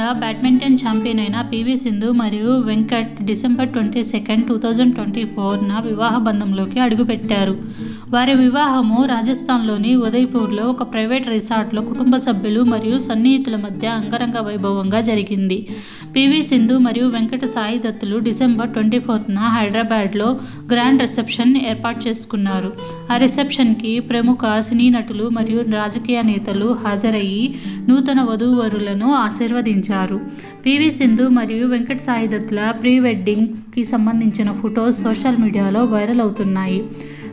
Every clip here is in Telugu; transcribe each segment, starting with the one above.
బ్యాడ్మింటన్ ఛాంపియన్ అయిన పివి సింధు మరియు Venkat December twenty second two thousand twenty ఫోర్న వివాహ బంధంలోకి అడుగుపెట్టారు. వారి వివాహము రాజస్థాన్లోని ఉదయ్పూర్లో ఒక ప్రైవేట్ రిసార్ట్లో కుటుంబ సభ్యులు మరియు సన్నిహితుల మధ్య అంగరంగ వైభవంగా జరిగింది. పివి సింధు మరియు వెంకట సాయి దత్తులు డిసెంబర్ ట్వంటీ ఫోర్త్న హైదరాబాద్లో గ్రాండ్ రిసెప్షన్ ఏర్పాటు చేసుకున్నారు. ఆ రిసెప్షన్కి ప్రముఖ సినీ నటులు మరియు రాజకీయ నేతలు హాజరయ్యి నూతన వధూవరులను ఆశీర్వదించారు. పివి సింధు మరియు వెంకట సాగిదత్తుల ప్రీ వెడ్డింగ్కి సంబంధించిన ఫొటోస్ సోషల్ మీడియాలో వైరల్ అవుతున్నాయి.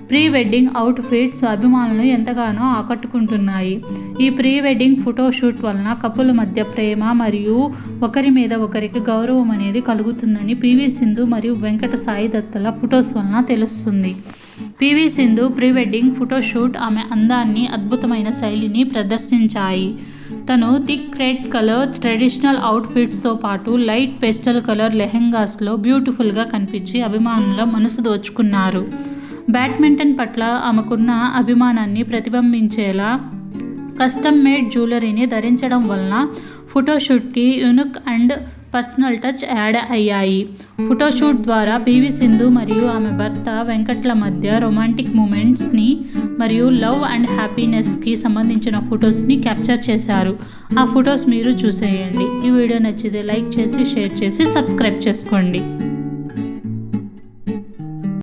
ప్రీ వెడ్డింగ్ అవుట్ ఫిట్స్ అభిమానులను ఎంతగానో ఆకట్టుకుంటున్నాయి. ఈ ప్రీ వెడ్డింగ్ ఫోటోషూట్ వలన కపుల మధ్య ప్రేమ మరియు ఒకరి మీద ఒకరికి గౌరవం అనేది కలుగుతుందని పివి సింధు మరియు వెంకట సాయి దత్తల ఫొటోస్ వలన తెలుస్తుంది. PV Sindhu pre wedding photoshoot ఆమె అందాన్ని అద్భుతమైన శైలిని ప్రదర్శించాయి. తను థిక్ రెడ్ కలర్ ట్రెడిషనల్ అవుట్ఫిట్స్తో పాటు లైట్ పెస్టల్ కలర్ లెహెంగాస్లో బ్యూటిఫుల్గా కనిపించి అభిమానుల మనసు దోచుకున్నారు. బ్యాడ్మింటన్ పట్ల ఆమెకున్న అభిమానాన్ని ప్రతిబింబించేలా కస్టమ్ మేడ్ జ్యువెలరీని ధరించడం వలన ఫోటోషూట్కి unique and personal touch add అయ్యాయి. ఫోటోషూట్ ద్వారా పివి సింధు మరియు ఆమె భర్త వెంకట్ల మధ్య రొమాంటిక్ మూమెంట్స్ని మరియు లవ్ అండ్ హ్యాపీనెస్కి సంబంధించిన ఫొటోస్ని క్యాప్చర్ చేశారు. ఆ ఫొటోస్ మీరు చూసేయండి. ఈ వీడియో నచ్చితే లైక్ చేసి షేర్ చేసి సబ్స్క్రైబ్ చేసుకోండి.